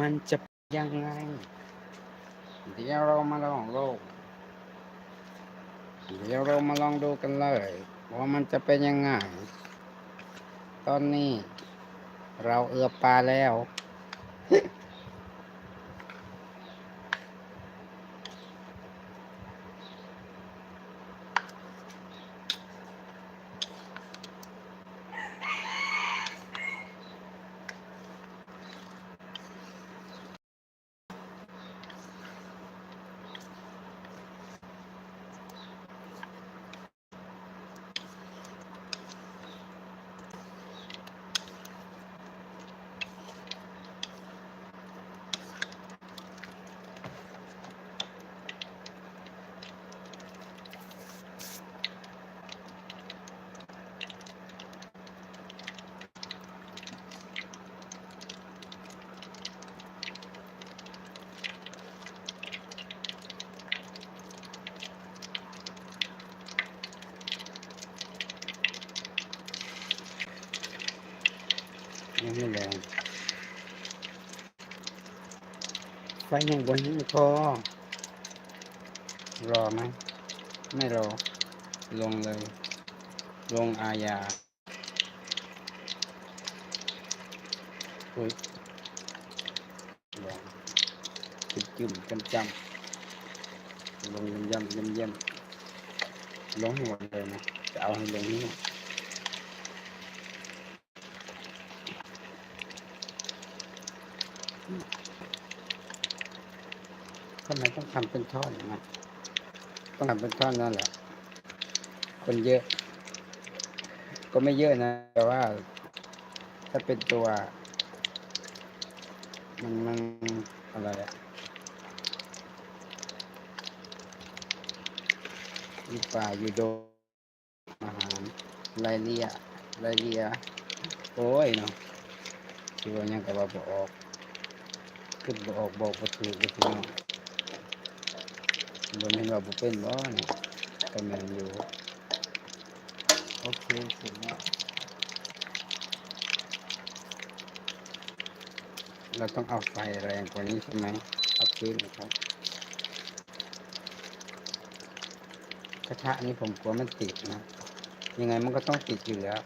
มันจะเป็นยังไง เดี๋ยวเรามาลองดูเดี๋ยวเรามาลองดูกันเลย ว่ามันจะเป็นยังไง ตอนนี้ เราเอือปลาแล้ว ยังไม่แรงไฟยังบนยังไม่พอรอไหมไม่รอ ลงเลย ลงอาญาอุ้ยลงจุ่มจุ่มจำจำลงยำยำยำยำลงให้หมดเลยนะจะเอาให้ลงนี่หม ทำไมต้องทำเป็นท่อนอย่างนั้นต้องทำเป็นท่อนนั่นแหละ คนเยอะ ก็ไม่เยอะนะ แต่ว่า ถ้าเป็นตัว มันมันอะไรอะอยู่ป่าอยู่โดมอาหารไรเลียไรเลีย โอ้ยเนาะคือว่ายังแต่ว่าบอก ขึ้นบออกบอกประตูก็คือเนาะบนเห็นว่าบุเป็นบ่เนี่ยก็แมนอยู่โอเคสร็จแล้วเราต้องเอาไฟแรงกว่านี้ใช่ไหมเอาขึ้นนะครับ กระทะนี้ผมกลัวมันติดนะ ยังไงมันก็ต้องติดอยู่แล้ว